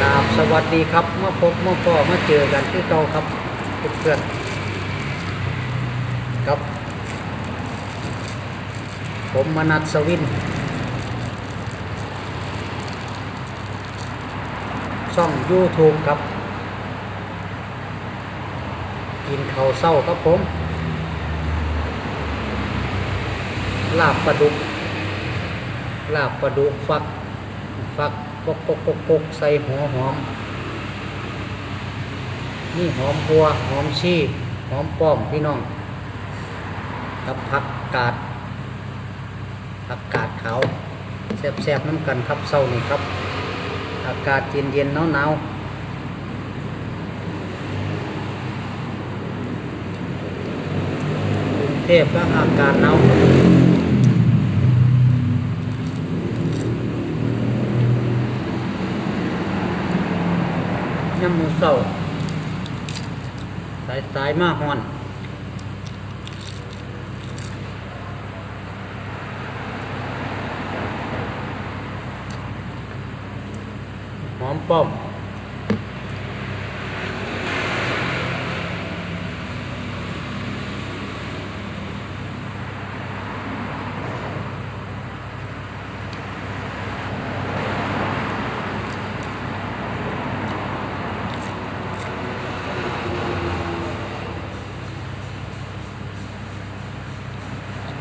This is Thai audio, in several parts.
กราบสวัสดีครับเมาพบเมาพ่อเมาเจอกันที่เก่าครับเพื่อนๆครับ ผมมนัสวินช่อง YouTube ครับ กินข้าวเศร้าครับผม ลาบปลาดุก ลาบปลาดุกฟัก ฟัก ปกปกปกปกใส่หัวหอม นี่หอมบัวหอมชีหอมป้อมพี่น้องกับผักกาดผักกาดขาวแซ่บๆน้ำกันครับเศร้านี่ครับ อากาศเย็นเย็นหนาวหนาวเทพก็อากาศหนาว ย่ำมือเศร้าสายสายๆมาฮอนหอมป้อม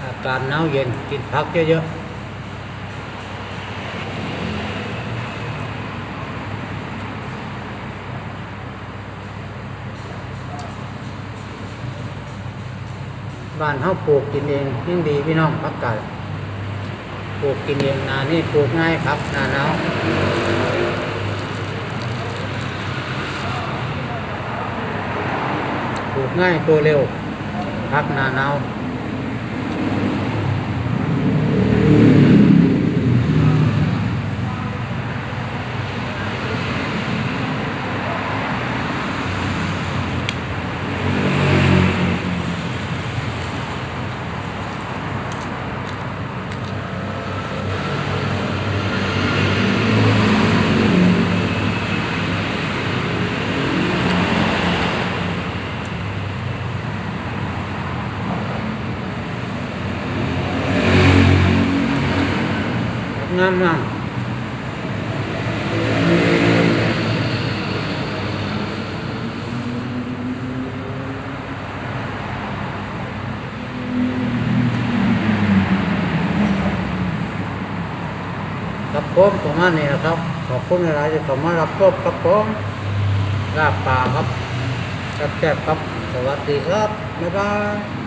อา กาศหนาวเย็นกินผักเยอะๆ บ้านเฮาปลูกกินเองยิ่งดีพี่น้องผักกาดปลูกกินเองนานี่ปลูกง่ายครับนาหนาวปลูกง่ายตัวเร็วพักนาหนาว งามงามครับผมประมาณนี้นะครับ ขอบคุณหลายๆที่เข้ามารับชมครับผมลาบป่าครับแซ่บๆครับ สวัสดีครับ บ๊ายบาย